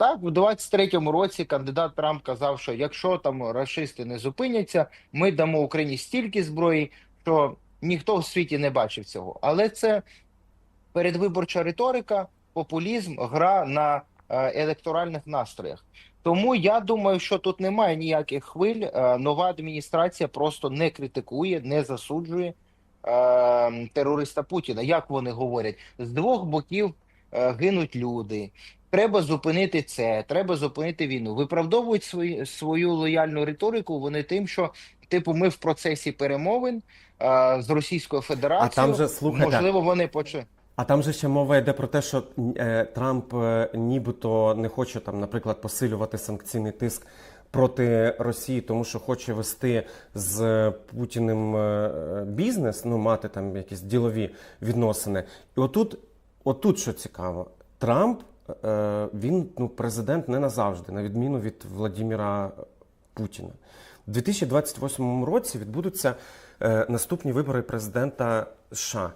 Так, в 23-му році кандидат Трамп казав, що якщо там рашисти не зупиняться, ми дамо Україні стільки зброї, що ніхто в світі не бачив цього. Але це передвиборча риторика, популізм, гра на е, електоральних настроях. Тому я думаю, що тут немає ніяких хвиль. Е, Нова адміністрація просто не критикує, не засуджує е, терориста Путіна. Як вони говорять, з двох боків гинуть люди. Треба зупинити це, треба зупинити війну. Виправдовують свої, свою лояльну риторику. Вони тим, що типу, ми в процесі перемовин е, з Російською Федерацією. А там же, слухайте, можливо, вони почали. А там же ще мова йде про те, що е, Трамп е, нібито не хоче там, наприклад, посилювати санкційний тиск проти Росії, тому що хоче вести з Путіним е, бізнес, ну мати там якісь ділові відносини. І отут, отут що цікаво, Трамп він ну президент не назавжди, на відміну від Владіміра Путіна. У 2028 році відбудуться е, наступні вибори президента США.